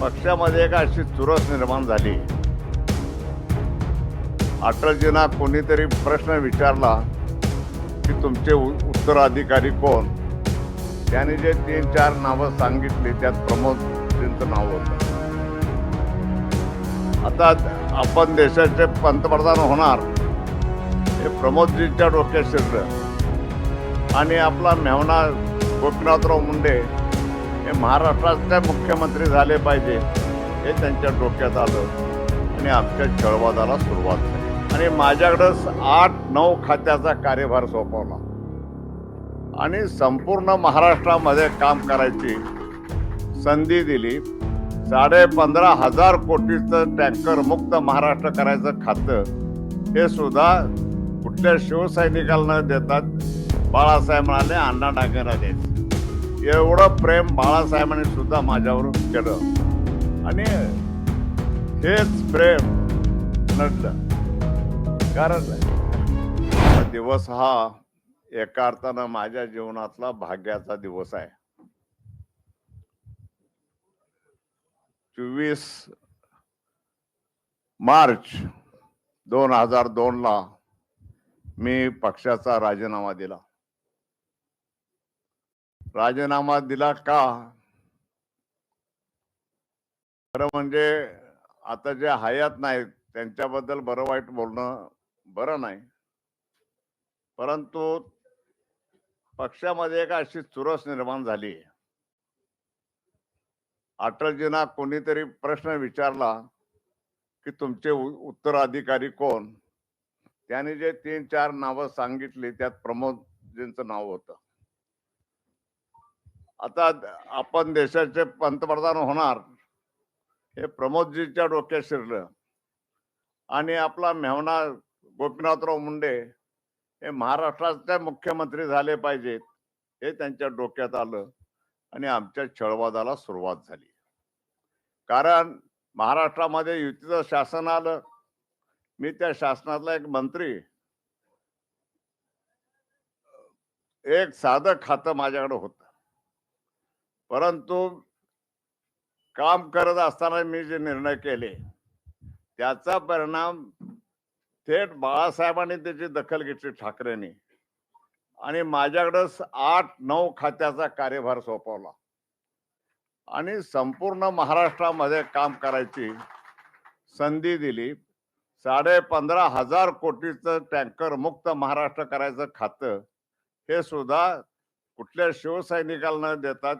पक्षामध्ये एक अशी चुरस निर्माण झाली. अटलजींना कोणीतरी प्रश्न विचारला की तुमचे उ- उत्तराधिकारी कोण? त्याने जे तीन चार नावं सांगितली त्यात प्रमोदजींचं नाव होतं. आता आपण देशाचे पंतप्रधान होणार हे प्रमोदजींच्या डोक्यात शिरलं. आणि आपला मेहना गोपीनाथराव मुंडे हे महाराष्ट्राचे मुख्यमंत्री झाले पाहिजे हे त्यांच्या डोक्यात आलं आणि आमच्या चळवादाला सुरुवात झाली. आणि माझ्याकडं आठ नऊ खात्याचा कार्यभार सोपवला. आणि संपूर्ण महाराष्ट्रामध्ये काम करायची संधी दिली. साडे पंधरा हजार कोटीचं टँकर मुक्त महाराष्ट्र करायचं खातं हे सुद्धा कुठल्या शिवसैनिकाला न देतात बाळासाहेब म्हणाले अण्णा डांगेला द्यायचं एवढं प्रेम बाळासाहेबांनी सुद्धा माझ्यावर केलं. आणि हेच प्रेम नडलं कारण दिवस हा एका अर्थानं माझ्या जीवनातला भाग्याचा दिवस आहे. चोवीस मार्च दोन हजार दोनला मी पक्षाचा राजीनामा दिला. राजीनामा दिला का? खरं म्हणजे आता जे हयात नाहीत त्यांच्याबद्दल बरं वाईट बोलणं बरं नाही. परंतु पक्षामध्ये एक अशी चुरस निर्माण झाली. अटलजींना कोणीतरी प्रश्न विचारला की तुमचे उत्तराधिकारी कोण? त्याने जे तीन चार नावं सांगितली त्यात प्रमोदजींचं नाव होतं. आता आपण देशाचे पंतप्रधान होणार हे प्रमोदजीच्या डोक्यात शिरलं. आणि आपला मेहना गोपीनाथराव मुंडे हे महाराष्ट्राचे मुख्यमंत्री झाले पाहिजेत हे त्यांच्या डोक्यात आलं आणि आमच्या छळवादाला सुरुवात झाली. कारण महाराष्ट्रामध्ये युतीचं शासन आलं. मी त्या शासनातला एक मंत्री एक साधं खातं माझ्याकडे होतं. परंतु काम करत असताना मी जे निर्णय केले त्याचा परिणाम थेट बाळासाहेबांनी त्याची दखल घेतली ठाकरेंनी. आणि माझ्याकडं आठ नऊ खात्याचा कार्यभार सोपवला. आणि संपूर्ण महाराष्ट्रामध्ये काम करायची संधी दिली. साडे पंधरा हजार कोटीचं टँकर मुक्त महाराष्ट्र करायचं खातं हे सुद्धा कुठल्या शिवसैनिकाला न देतात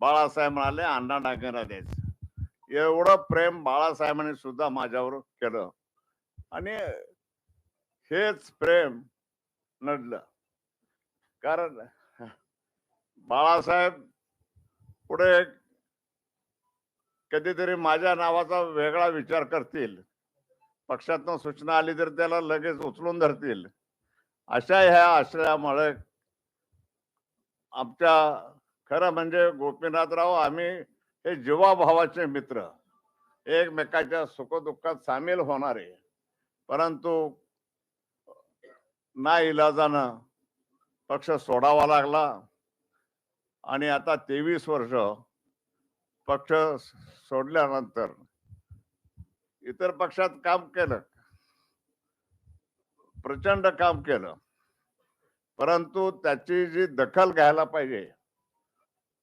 बाळासाहेब म्हणाले अण्णा डांगेला द्यायचं एवढं प्रेम बाळासाहेबांनी सुद्धा माझ्यावर केलं. आणि हेच प्रेम नडलं. कारण बाळासाहेब पुढे कधीतरी माझ्या नावाचा वेगळा विचार करतील. पक्षातनं सूचना आली तर त्याला लगेच उचलून धरतील. अशा ह्या आश्रयामुळे आमच्या खरं म्हणजे गोपीनाथराव आम्ही हे जीवाभावाचे मित्र. एकमेकाच्या सुखदुःखात सामील होणारे. परंतु ना इलाजानं पक्ष सोडावा लागला. आणि आता तेवीस वर्ष पक्ष सोडल्यानंतर इतर पक्षात काम केलं. प्रचंड काम केलं. परंतु त्याची जी दखल घ्यायला पाहिजे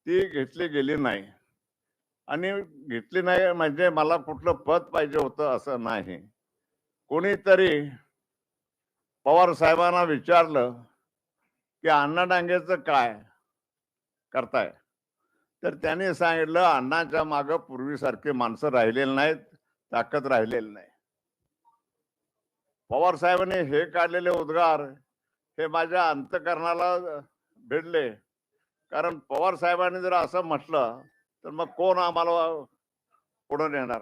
ती घेतली गेली नाही. आणि घेतली नाही म्हणजे मला कुठलं पद पाहिजे होतं असं नाही. कोणीतरी पवार साहेबांना विचारलं की अण्णा डांगेचं काय करताय? तर त्यांनी सांगितलं अण्णाच्या मागं पूर्वीसारखी माणसं राहिलेली नाहीत ताकद राहिलेली नाही. पवार साहेबांनी हे काढलेले उद्गार हे माझ्या अंतकरणाला भिडले कारण पवार साहेबांनी जर असं म्हटलं तर मग कोण आम्हाला पुढे नेणार?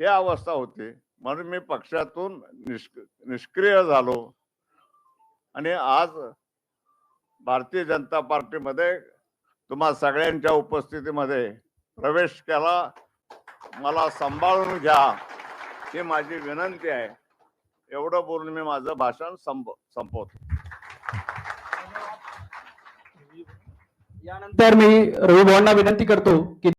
हे अवस्था होती. म्हणून मी पक्षातून निष्क निष्क्रिय झालो. आणि आज भारतीय जनता पार्टीमध्ये तुम्हा सगळ्यांच्या उपस्थितीमध्ये प्रवेश केला. मला सांभाळून घ्या ही माझी विनंती आहे. एवढं बोलून मी माझं भाषण संप संपवतो. यानंतर मी रवी भाऊंना विनंती करतो की